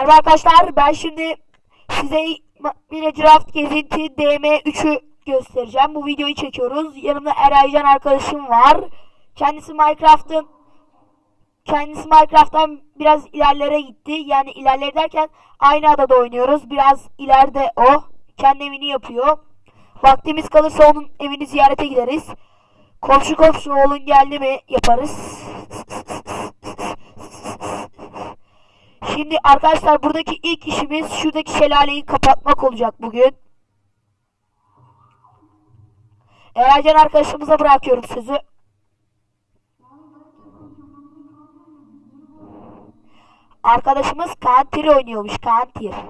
Merhaba arkadaşlar ben şimdi size yine Draft Gezinti DM3'ü göstereceğim. Bu videoyu çekiyoruz. Yanımda Eraycan arkadaşım var. Kendisi Minecraft'ın kendisi Minecraft'tan biraz ilerlere gitti. Yani ilerlere derken aynı adada oynuyoruz. Biraz ileride o. Kendi evini yapıyor. Vaktimiz kalırsa onun evini ziyarete gideriz. Komşu komşu oğlun geldi mi yaparız. Şimdi arkadaşlar buradaki ilk işimiz şuradaki şelaleyi kapatmak olacak bugün. Ercan arkadaşımıza bırakıyorum sözü. Arkadaşımız Counter oynuyormuş Counter.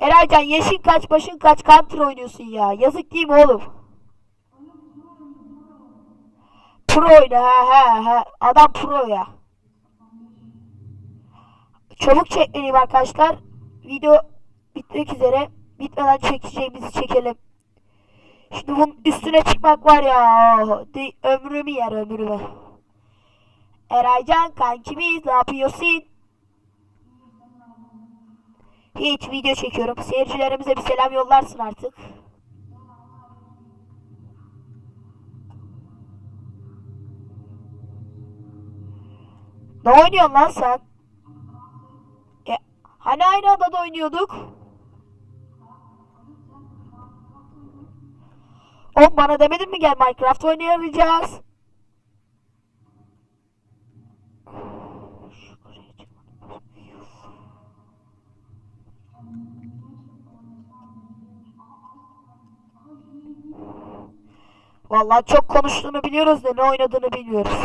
Eraycan yaşın kaç başın kaç Counter oynuyorsun ya. Yazık değil mi oğlum? Pro oyna ha ha ha. Adam pro ya. Çabuk çekmeliyim arkadaşlar. Video bitmek üzere. Bitmeden çekeceğimizi çekelim. Şimdi bunun üstüne çıkmak var ya. De, ömrümü yer ömrümü. Eraycan kankimiz ne yapıyorsun? Hiç video çekiyorum. Seyircilerimize bir selam yollarsın artık. Ne oynuyorsun lan sen? Hani aynı adada oynuyorduk? Oğlum bana demedin mi gel Minecraft oynayacağız? Vallahi çok konuştuğunu biliyoruz da ne oynadığını bilmiyoruz.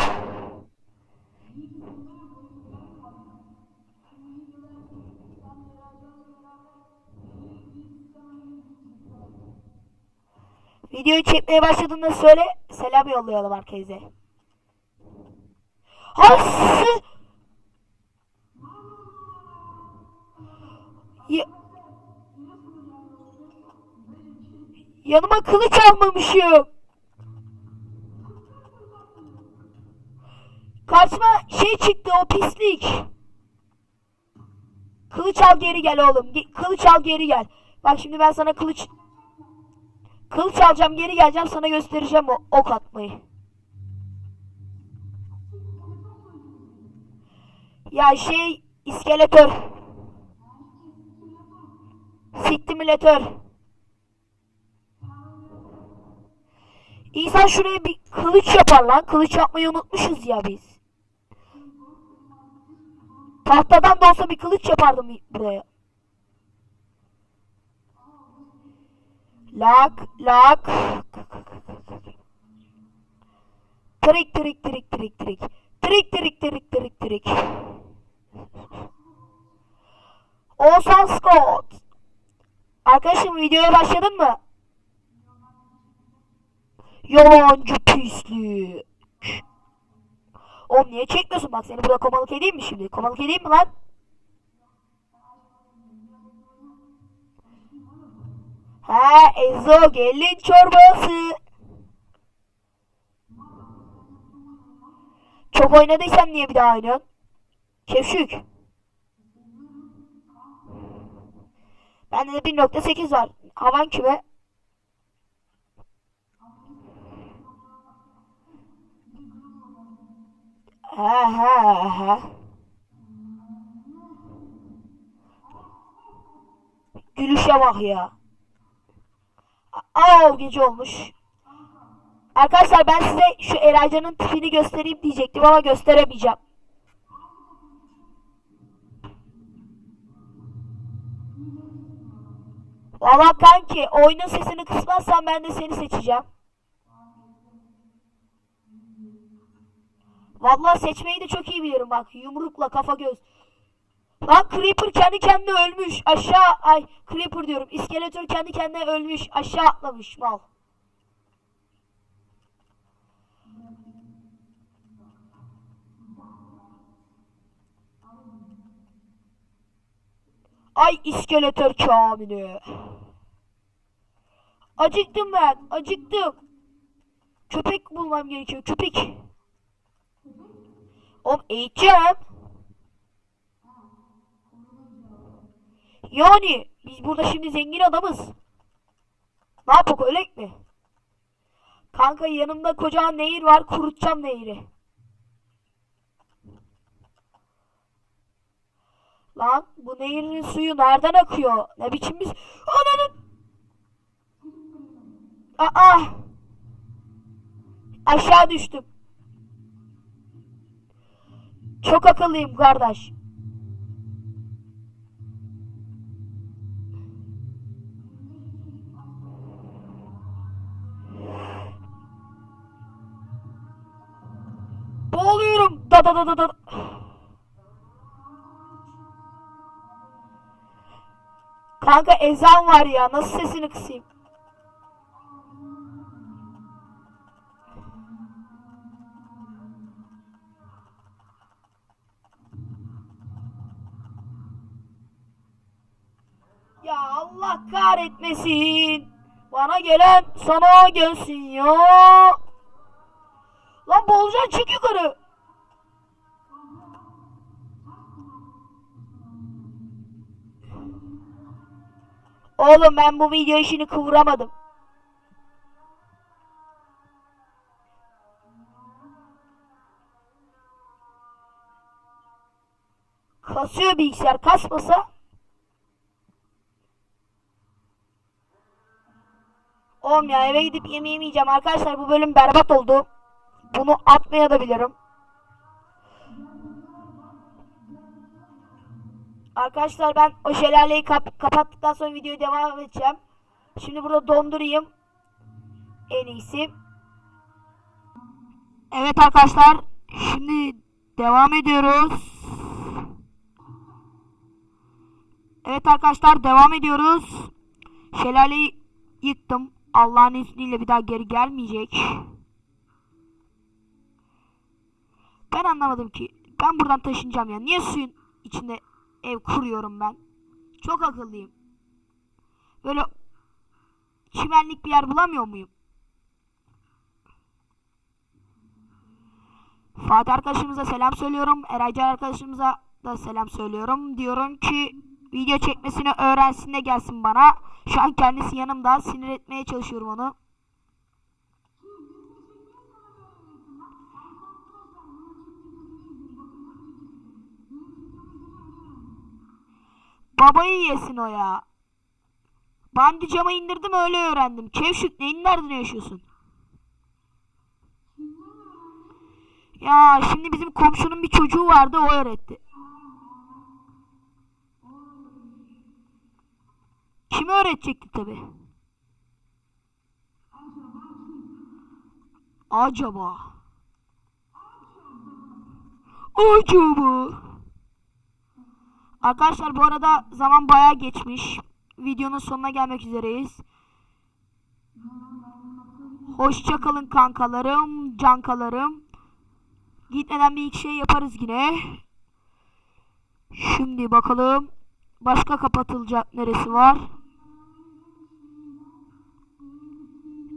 Videoyu çekmeye başladığında söyle selam yollayalım herkese. Has! Ya... Yanıma kılıç almamışım. Karşıma şey çıktı o pislik. Kılıç al geri gel oğlum. Kılıç al geri gel. Bak şimdi ben sana kılıç Kılıç alacağım geri geleceğim sana göstereceğim o ok atmayı. Ya şey iskeletör. Siktimülatör. İnsan şuraya bir kılıç yapar lan. Kılıç yapmayı unutmuşuz ya biz. Tahtadan da olsa bir kılıç yapardım buraya. Lak lak. Trik trik trik trik trik. Trik trik trik trik trik. Oğuzhan Scott. Arkadaşım videoya başladın mı? Yalancı pislik. Oğlum niye çekmiyorsun? Bak seni burada komalık edeyim mi şimdi? Komalık edeyim mi lan? Ha Ezo gelin çorbası. Çok oynadıysan niye bir daha oynuyorsun? Kevşük. Bende de 1.8 var. Havan küme. Ha ha ha. Gülüşe bak ya. Aa gece olmuş. Arkadaşlar ben size şu Eraycan'ın tipini göstereyim diyecektim ama gösteremeyeceğim. Valla kanki oyunun sesini kısmazsan ben de seni seçeceğim. Vallahi seçmeyi de çok iyi biliyorum bak. Yumrukla kafa göz. Lan Creeper kendi kendine ölmüş. Aşağı ay Creeper diyorum. İskeletor kendi kendine ölmüş. Aşağı atlamış mal. Ay iskeletor kamili. Acıktım ben. Acıktım. Köpek bulmam gerekiyor. Köpek. Oğlum eğiteceğim. Yani biz burada şimdi zengin adamız. Ne yapak ölek mi? Kanka yanımda kocaman nehir var kurutacağım nehri. Lan bu nehirin suyu nereden akıyor? Ne biçim biz... Ananın... Aa! Aşağı düştüm. Çok akıllıyım kardeş. Da da da da. Kanka ezan var ya. Nasıl sesini kısayım? Ya Allah kahretmesin. Bana gelen sana gelsin ya. Lan boğulacaksın çık yukarı. Oğlum ben bu video işini kıvıramadım. Kasıyor bilgisayar kasmasa. Oğlum ya eve gidip yemeği yemeyeceğim arkadaşlar bu bölüm berbat oldu. Bunu atmaya da bilirim. Arkadaşlar ben o şelaleyi kap- kapattıktan sonra videoyu devam edeceğim. Şimdi burada dondurayım. En iyisi. Evet arkadaşlar. Şimdi devam ediyoruz. Evet arkadaşlar devam ediyoruz. Şelaleyi yıktım. Allah'ın izniyle bir daha geri gelmeyecek. Ben anlamadım ki. Ben buradan taşınacağım ya. Niye suyun içinde ev kuruyorum ben? Çok akıllıyım. Böyle çimenlik bir yer bulamıyor muyum? Fatih arkadaşımıza selam söylüyorum. Eraycan arkadaşımıza da selam söylüyorum. Diyorum ki video çekmesini öğrensin de gelsin bana. Şu an kendisi yanımda. Sinir etmeye çalışıyorum onu. Babayı yesin o ya. Bandi cama indirdim öyle öğrendim. Kevşük neyin nerede yaşıyorsun? Ya şimdi bizim komşunun bir çocuğu vardı o öğretti. Kim öğretecekti tabi? Acaba? Acaba? Arkadaşlar bu arada zaman bayağı geçmiş. Videonun sonuna gelmek üzereyiz. Hoşça kalın kankalarım, cankalarım. Gitmeden bir iki şey yaparız yine. Şimdi bakalım. Başka kapatılacak neresi var?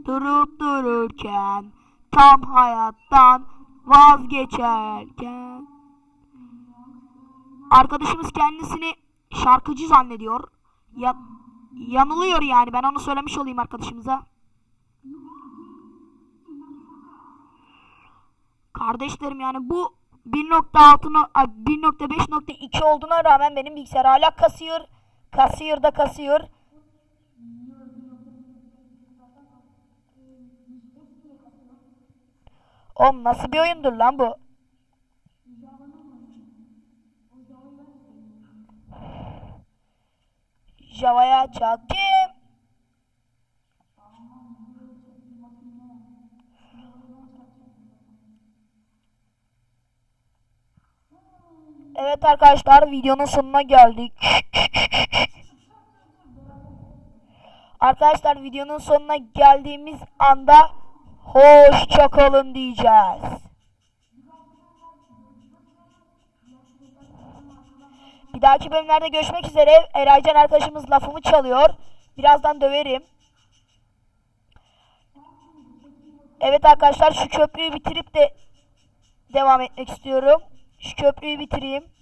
Durup dururken tam hayattan vazgeçerken Arkadaşımız kendisini şarkıcı zannediyor. Ya, yanılıyor yani ben onu söylemiş olayım arkadaşımıza. Kardeşlerim yani bu 1.6 no- ay, 1.5.2 olduğuna rağmen benim bilgisayar hala kasıyor. Kasıyor da kasıyor. Oğlum nasıl bir oyundur lan bu? Java'ya çaktım. Evet arkadaşlar videonun sonuna geldik. Arkadaşlar videonun sonuna geldiğimiz anda hoşça kalın diyeceğiz. Dahaki bölümlerde görüşmek üzere. Eraycan arkadaşımız lafımı çalıyor. Birazdan döverim. Evet arkadaşlar şu köprüyü bitirip de devam etmek istiyorum. Şu köprüyü bitireyim.